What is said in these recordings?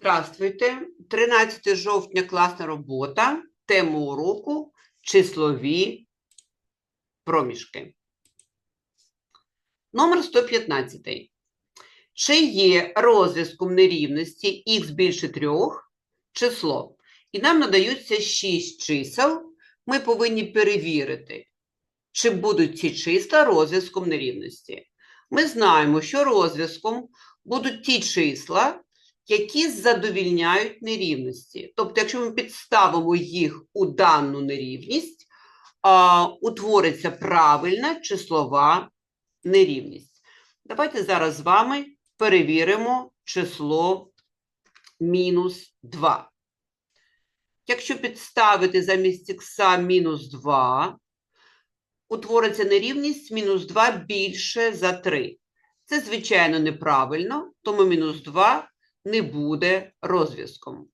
Здравствуйте. 13 жовтня класна робота. Тема уроку числові проміжки. Номер 115. Чи є розв'язком нерівності х більше 3 число? І нам надаються 6 чисел. Ми повинні перевірити, чи будуть ці числа розв'язком нерівності. Ми знаємо, що розв'язком будуть ті числа, які задовільняють нерівності. Тобто, якщо ми підставимо їх у дану нерівність, а, утвориться правильна числова нерівність. Давайте зараз з вами перевіримо число мінус 2. Якщо підставити замість х мінус 2, утвориться нерівність мінус 2 більше за 3. Це, звичайно, неправильно, тому мінус 2 не буде розв'язком.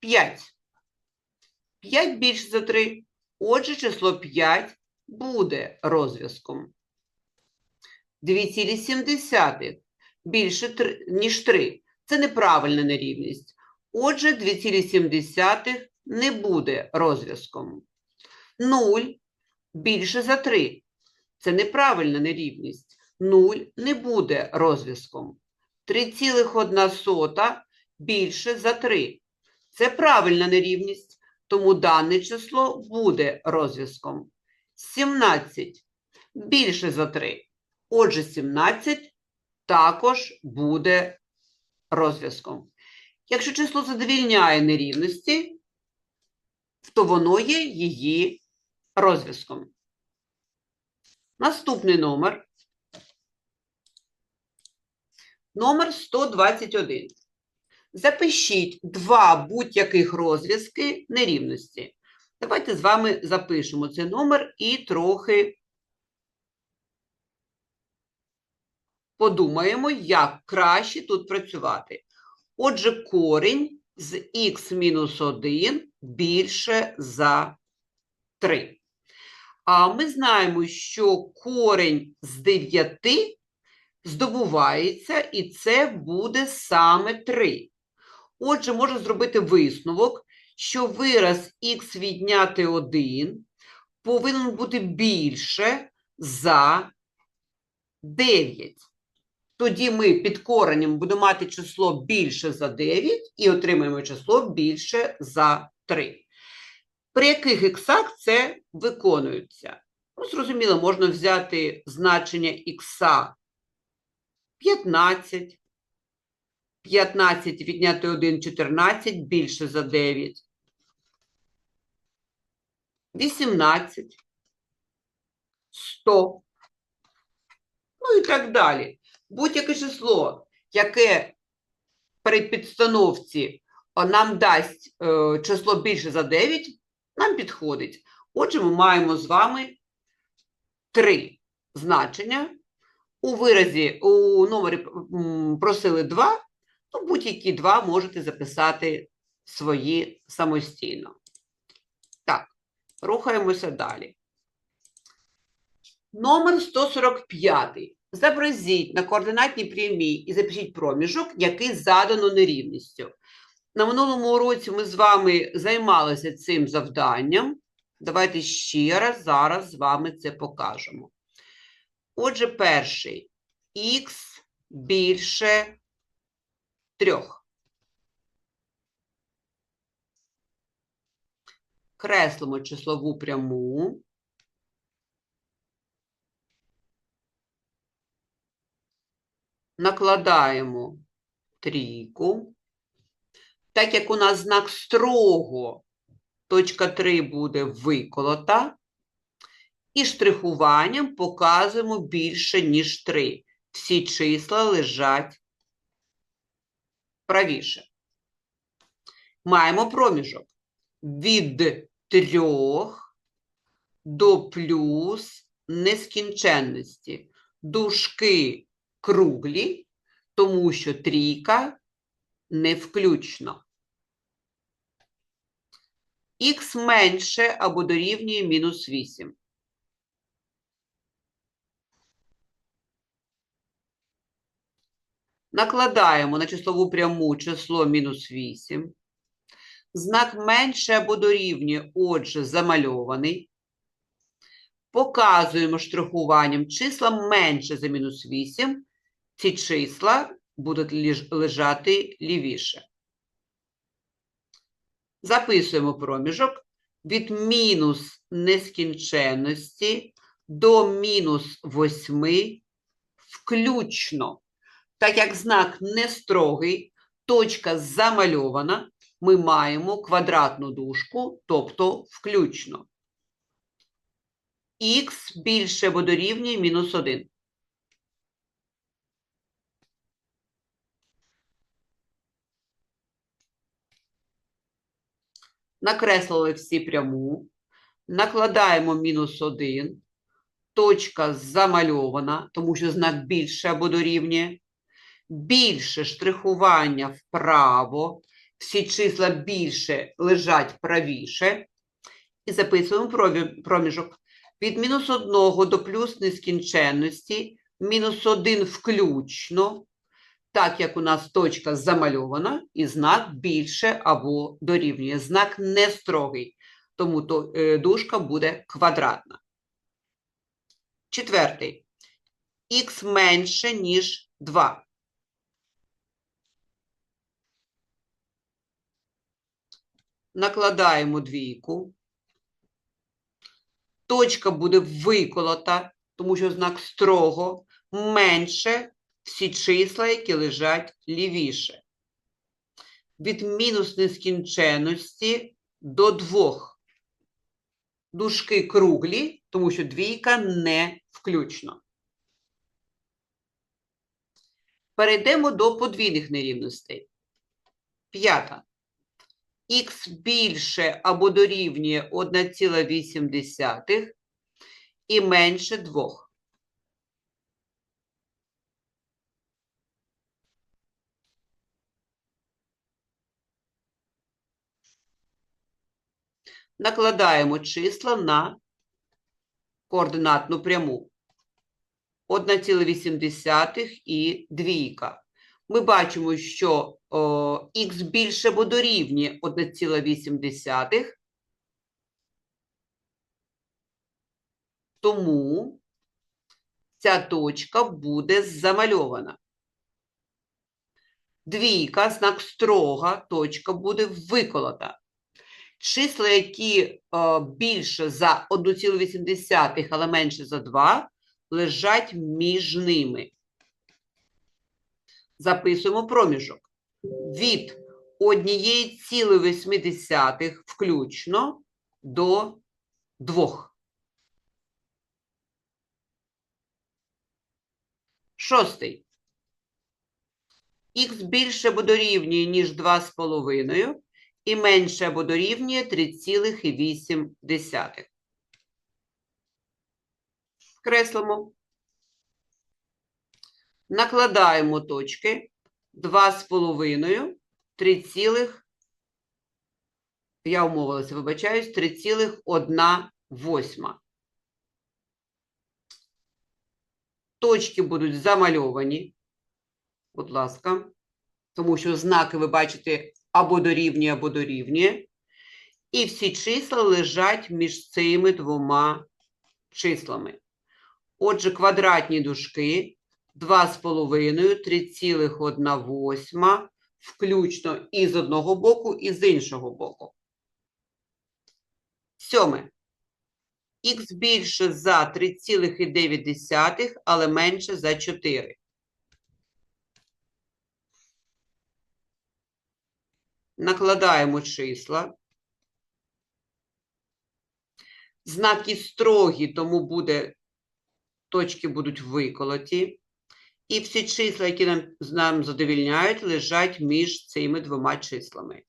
5. 5 більше за 3. Отже, число 5 буде розв'язком. 2,7 більше, ніж 3. Це неправильна нерівність. Отже, 2,7 не буде розв'язком. 0 більше за 3. Це неправильна нерівність. 0 не буде розв'язком. 3,1 більше за 3. Це правильна нерівність, тому дане число буде розв'язком. 17 більше за 3. Отже, 17 також буде розв'язком. Якщо число задовільняє нерівності, то воно є її розв'язком. Наступний номер. Номер 121. Запишіть два будь-яких розв'язки нерівності. Давайте з вами запишемо цей номер і трохи подумаємо, як краще тут працювати. Отже, корінь з х-1 більше за 3. А ми знаємо, що корінь з 9 здобувається, і це буде саме 3. Отже, можна зробити висновок, що вираз х відняти 1 повинен бути більше за 9. Тоді ми під коренем будемо мати число більше за 9 і отримаємо число більше за 3. При яких іксах це виконується? Ну, зрозуміло, можна взяти значення ікса 15. 15 відняти 1 – 14, більше за 9. 18. 100. Ну і так далі. Будь-яке число, яке при підстановці нам дасть е, число більше за 9, нам підходить. Отже, ми маємо з вами три значення. У виразі, у номері просили 2, то будь-які два можете записати свої самостійно. Так, рухаємося далі. Номер 145. Зобразіть на координатній прямій і запишіть проміжок, який задано нерівністю. На минулому уроці ми з вами займалися цим завданням. Давайте ще раз зараз з вами це покажемо. Отже, перший х більше трьох. Креслимо числову пряму. Накладаємо трійку. Так як у нас знак строго, точка 3 буде виколота. І штрихуванням показуємо більше, ніж 3. Всі числа лежать правіше. Маємо проміжок від 3 до плюс нескінченності. Дужки круглі, тому що трійка не включно. Х менше або дорівнює мінус 8. Накладаємо на числову пряму число мінус 8. Знак менше або дорівнює, отже, замальований. Показуємо штрихуванням числа менше за мінус 8. Ці числа будуть лежати лівіше. Записуємо проміжок від мінус нескінченності до мінус 8 включно. Так як знак не строгий, точка замальована, ми маємо квадратну дужку, тобто включно. Х більше або дорівнює мінус 1. Накреслили всі пряму, накладаємо мінус 1, точка замальована, тому що знак більше або дорівнює. Більше штрихування вправо, всі числа більше лежать правіше. І записуємо проміжок. Від мінус 1 до плюс нескінченності, мінус 1 включно, так як у нас точка замальована, і знак більше або дорівнює. Знак не строгий, тому то, е, дужка буде квадратна. Четвертий. Х менше, ніж 2. Накладаємо двійку. Точка буде виколота, тому що знак строго менше всі числа, які лежать лівіше. Від мінус нескінченності до двох. Дужки круглі, тому що двійка не включно. Перейдемо до подвійних нерівностей. П'ята. Х більше або дорівнює 1,8 і менше 2. Накладаємо числа на координатну пряму. 1,8 і двійка. Ми бачимо, що о, х більше або дорівнює 1,8, тому ця точка буде замальована. Двійка, знак строга, точка буде виколота. Числа, які о, більше за 1,8, але менше за 2, лежать між ними. Записуємо проміжок. Від 1,8 включно до 2. Шостий. Х більше або дорівнює, ніж 2,5 і менше або дорівнює 3,8. Креслимо. Накладаємо точки 2,5, 3, цілих, я умовилася, вибачаюсь, 3,1 восьма. Точки будуть замальовані, будь ласка, тому що знаки ви бачите або дорівнює, або дорівнює. І всі числа лежать між цими двома числами. Отже, квадратні дужки 2,5, 3,1 восьма, включно і з одного боку, і з іншого боку. Сьоме. Х більше за 3,9, але менше за 4. Накладаємо числа. Знаки строгі, тому буде, точки будуть виколоті. І всі числа, які нам, нам задовільняють, лежать між цими двома числами.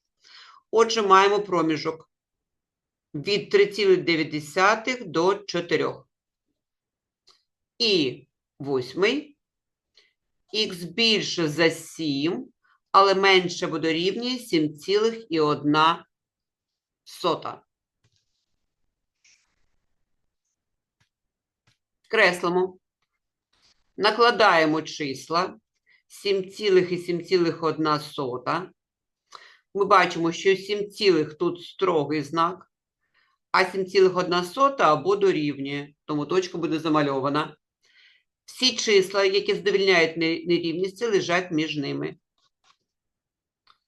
Отже, маємо проміжок від 3,9 до 4. І восьмий. Х більше за 7, але менше або дорівнює 7,1 сота. Креслимо. Накладаємо числа 7,7,1. Ми бачимо, що 7 цілих тут строгий знак, а 7,1 або дорівнює, тому точка буде замальована. Всі числа, які задовільняють не- нерівності, лежать між ними.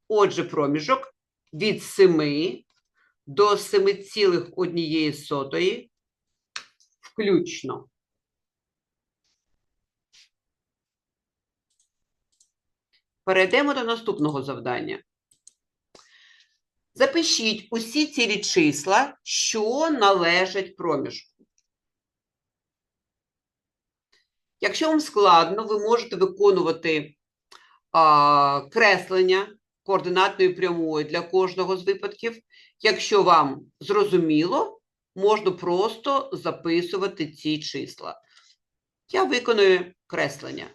Отже, проміжок від 7 до 7,1 включно. Перейдемо до наступного завдання. Запишіть усі цілі числа, що належать проміжку. Якщо вам складно, ви можете виконувати а, креслення координатної прямої для кожного з випадків. Якщо вам зрозуміло, можна просто записувати ці числа. Я виконую креслення.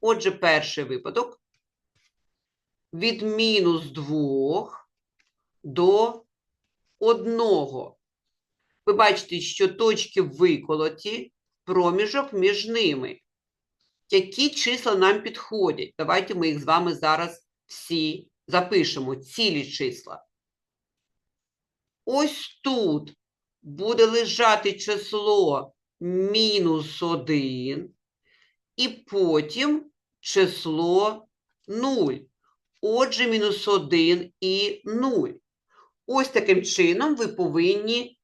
Отже, перший випадок від мінус 2 до 1. Ви бачите, що точки виколоті, проміжок між ними. Які числа нам підходять? Давайте ми їх з вами зараз всі запишемо, цілі числа. Ось тут буде лежати число мінус 1, і потім число 0. Отже, мінус 1 і 0. Ось таким чином ви повинні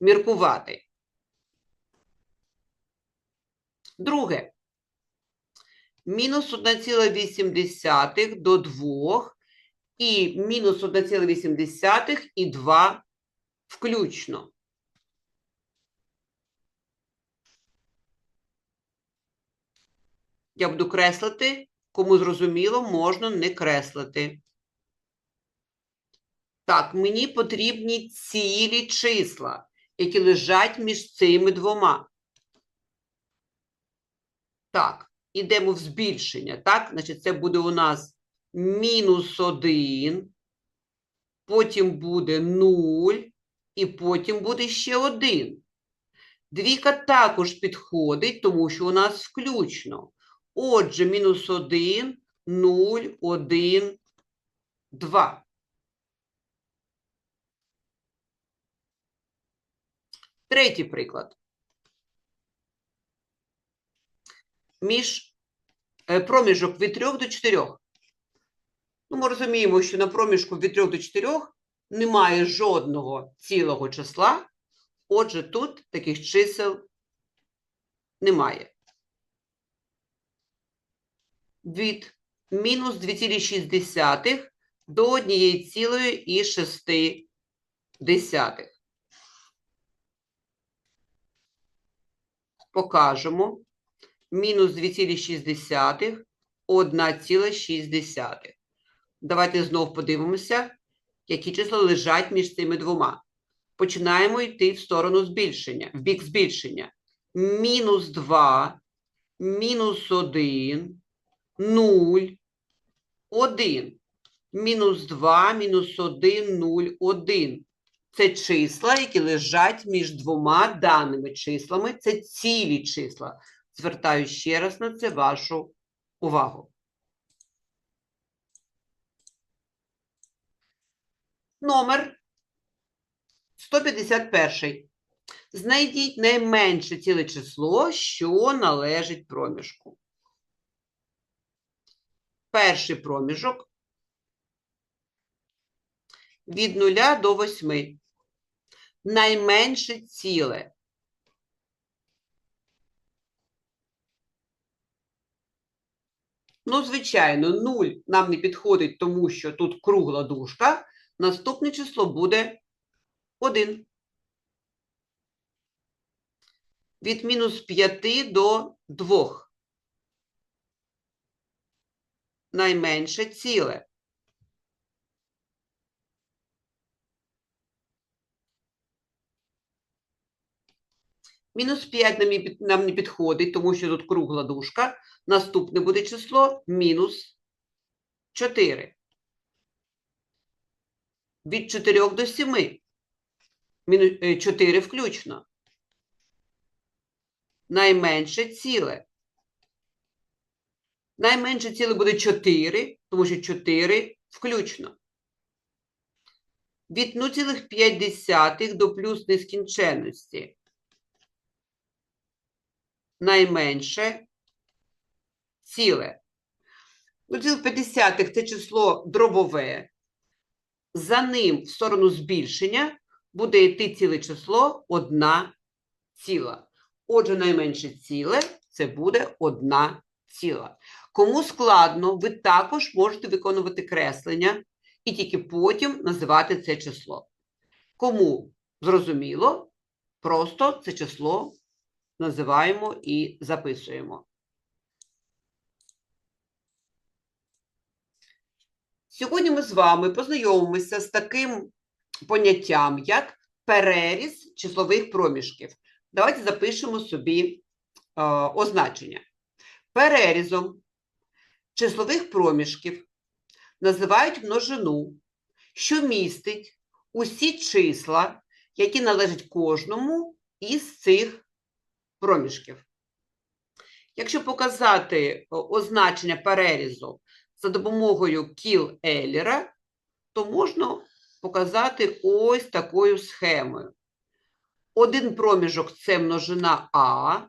міркувати. Друге. Мінус 1,8 до 2 і мінус 1,8 і 2 включно. Я буду креслити. Кому зрозуміло, можна не креслити. Так, мені потрібні цілі числа, які лежать між цими двома. Так, ідемо в збільшення. Так, значить, це буде у нас мінус 1, потім буде 0, і потім буде ще 1. Двійка також підходить, тому що у нас включно. Отже, мінус 1, 0, 1, 2. Третій приклад. Між е, проміжок від 3 до 4. Ну, ми розуміємо, що на проміжку від 3 до 4 немає жодного цілого числа, отже, тут таких чисел немає. Від мінус 2,6 до 1,6. Покажемо. Мінус 2,6, 1,6. Давайте знов подивимося, які числа лежать між цими двома. Починаємо йти в сторону збільшення, в бік збільшення. Мінус 2, мінус 1, 0, 1. Мінус 2, мінус 1, 0, 1. Це числа, які лежать між двома даними числами. Це цілі числа. Звертаю ще раз на це вашу увагу. Номер 151. Знайдіть найменше ціле число, що належить проміжку. Перший проміжок від 0 до 8. Найменше ціле. Ну, звичайно, 0 нам не підходить, тому що тут кругла дужка. Наступне число буде 1. Від мінус 5 до 2. Найменше ціле. Мінус 5 нам, не підходить, тому що тут кругла дужка. Наступне буде число мінус 4. Від 4 до 7. Мінус 4 включно. Найменше ціле. Найменше ціле буде 4, тому що 4 включно. Від 0,5 до плюс нескінченності. Найменше ціле. 0,5 – це число дробове. За ним в сторону збільшення буде йти ціле число 1 ціла. Отже, найменше ціле це буде 1 ціла. Кому складно, ви також можете виконувати креслення і тільки потім називати це число. Кому зрозуміло, просто це число називаємо і записуємо. Сьогодні ми з вами познайомимося з таким поняттям, як переріз числових проміжків. Давайте запишемо собі е, означення. Перерізом числових проміжків називають множину, що містить усі числа, які належать кожному із цих проміжків. Якщо показати означення перерізу за допомогою кіл Еллера, то можна показати ось такою схемою. Один проміжок це множина А,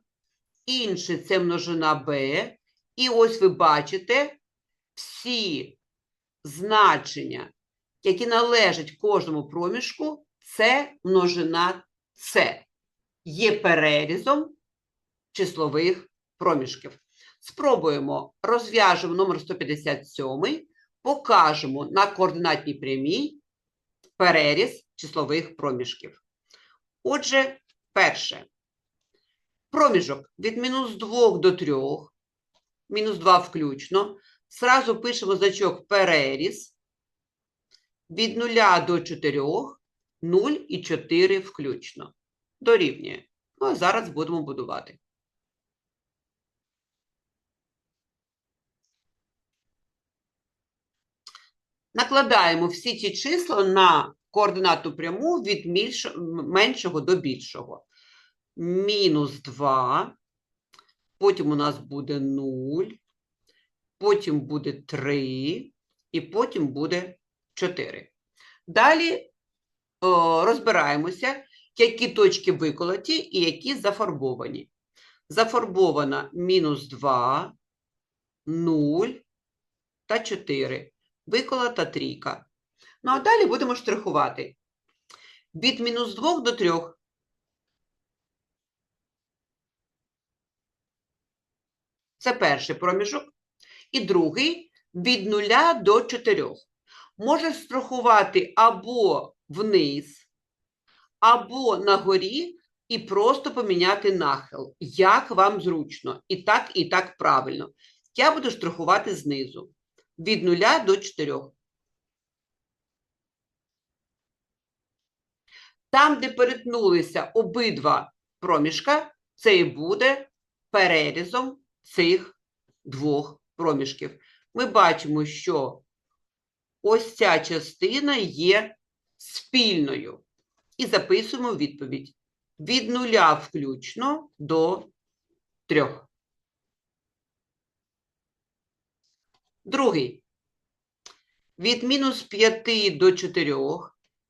інший це множина Б. І ось ви бачите всі значення, які належать кожному проміжку, це множина С. Є перерізом числових проміжків. Спробуємо, розв'яжемо номер 157, покажемо на координатній прямій переріз числових проміжків. Отже, перше. Проміжок від мінус 2 до 3, мінус 2 включно. Зразу пишемо значок переріз. Від 0 до 4, 0 і 4 включно. Дорівнює. Ну, а зараз будемо будувати. Накладаємо всі ці числа на координату пряму від меншого до більшого. Мінус 2, потім у нас буде 0, потім буде 3, і потім буде 4. Далі о, розбираємося, які точки виколоті і які зафарбовані. Зафарбована мінус 2, 0 та 4. Виколота трійка. Ну, а далі будемо штрихувати. Від мінус 2 до 3. Це перший проміжок. І другий від 0 до 4. Можеш страхувати або вниз, або на горі і просто поміняти нахил. Як вам зручно. І так, і так правильно. Я буду штрихувати знизу. Від 0 до 4. Там, де перетнулися обидва проміжка, це і буде перерізом цих двох проміжків. Ми бачимо, що ось ця частина є спільною. І записуємо відповідь. Від нуля включно до трьох. Другий. Від мінус 5 до 4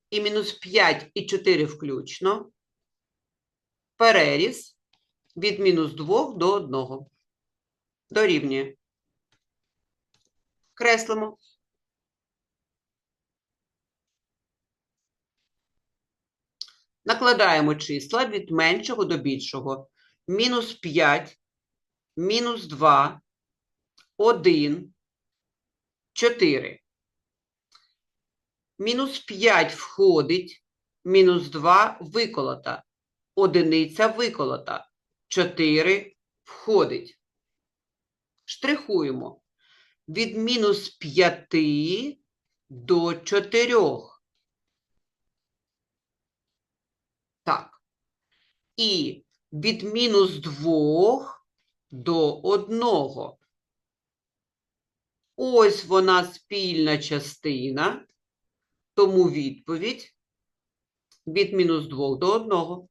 і мінус 5 і 4 включно. Переріз від мінус 2 до 1. Дорівнює. Креслимо. Накладаємо числа від меншого до більшого. Мінус 5, мінус 2, 1, 4. Мінус 5 входить, мінус 2 виколота, одиниця виколота, 4 входить. Штрихуємо від мінус 5 до 4. Так. І від мінус 2 до 1. Ось вона спільна частина, тому відповідь від мінус 2 до 1.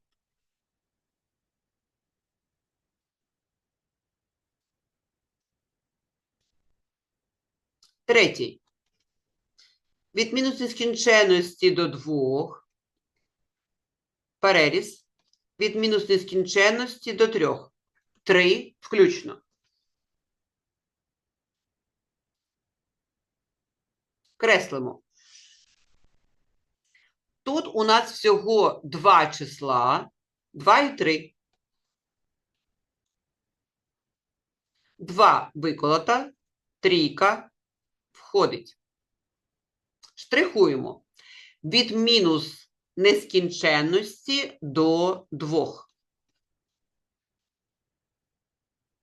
Третій. Від мінус нескінченності до двох. Переріз. Від мінус нескінченності до трьох. Три включно. Креслимо. Тут у нас всього два числа, 2 і 3. 2 виколота, трійка входить. Штрихуємо від мінус нескінченності до 2.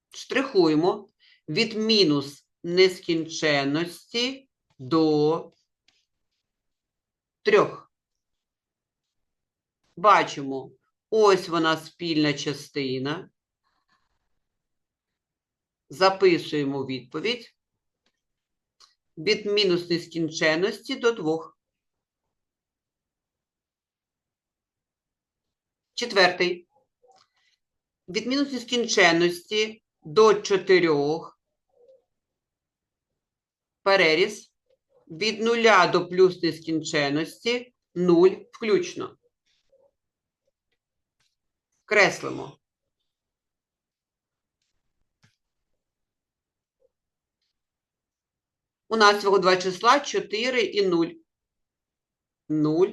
Штрихуємо від мінус нескінченності до 3. Бачимо, ось вона спільна частина. Записуємо відповідь. Від мінус нескінченності до 2. Четвертий. Від мінус нескінченності до 4. Переріз. Від нуля до плюс нескінченності 0 включно. Креслимо. У нас всього два числа 4 і 0. 0,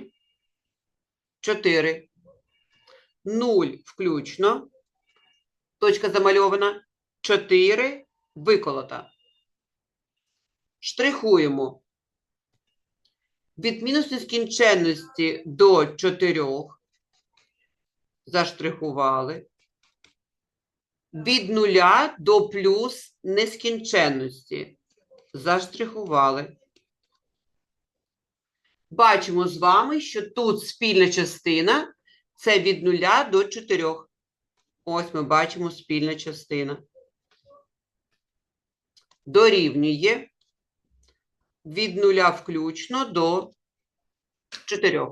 4. 0 включно. Точка замальована. 4 виколота. Штрихуємо. Від мінус нескінченності до 4 заштрихували. Від нуля до плюс нескінченності. Заштрихували. Бачимо з вами, що тут спільна частина це від нуля до 4. Ось ми бачимо спільна частина. Дорівнює від нуля включно до 4.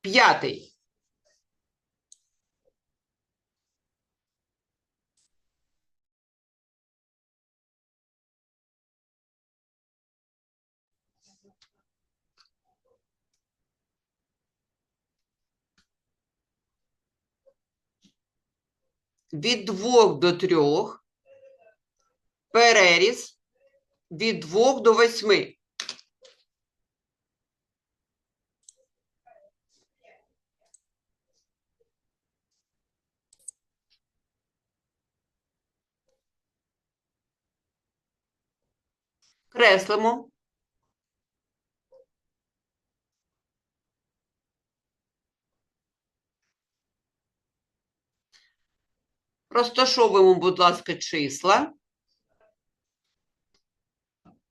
П'ятий. Від двох до трьох. Переріз від двох до восьми. Креслимо. Розташовуємо, будь ласка, числа.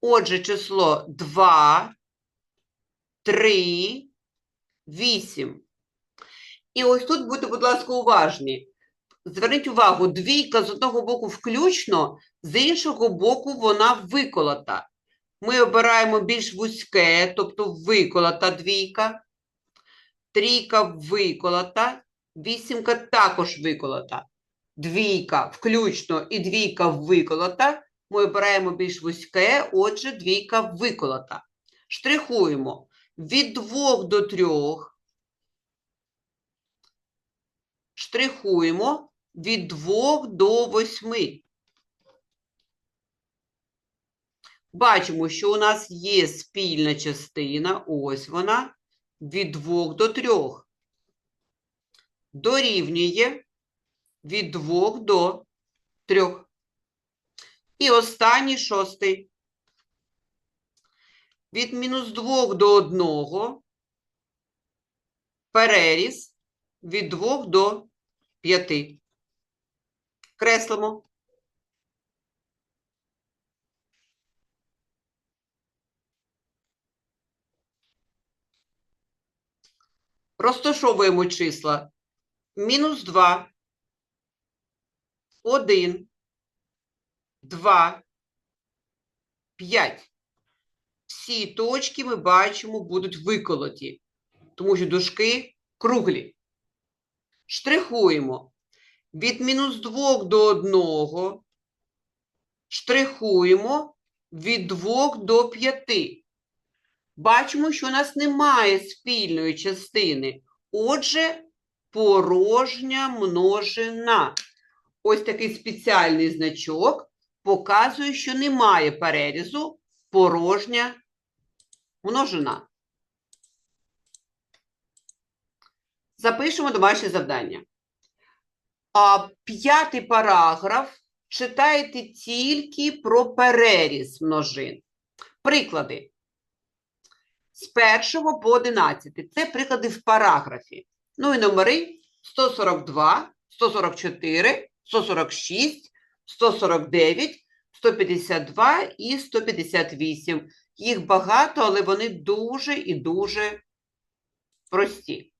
Отже, число 2, 3, 8. І ось тут будьте, будь ласка, уважні. Зверніть увагу, двійка з одного боку включно, з іншого боку вона виколота. Ми обираємо більш вузьке, тобто виколота двійка. Трійка виколота, вісімка також виколота. Двійка включно і двійка виколота. Ми обираємо більш вузьке, отже, двійка виколота. Штрихуємо від 2 до 3. Штрихуємо від 2 до 8. Бачимо, що у нас є спільна частина, ось вона, від 2 до 3. Дорівнює від 2 до 3. І останній шостий. Від мінус 2 до 1. Переріз від 2 до 5. Креслимо. Розташовуємо числа. Мінус 2, 1, 2, 5. Всі точки ми бачимо будуть виколоті, тому що дужки круглі. Штрихуємо від мінус 2 до 1 штрихуємо від 2 до 5. Бачимо, що у нас немає спільної частини. Отже, порожня множина. Ось такий спеціальний значок показує, що немає перерізу порожня множина. Запишемо домашнє завдання. А п'ятий параграф читаєте тільки про переріз множин. Приклади. З 1 по 11. Це приклади в параграфі. Ну і номери 142, 144, 146, 149, 152 і 158. Їх багато, але вони дуже і дуже прості.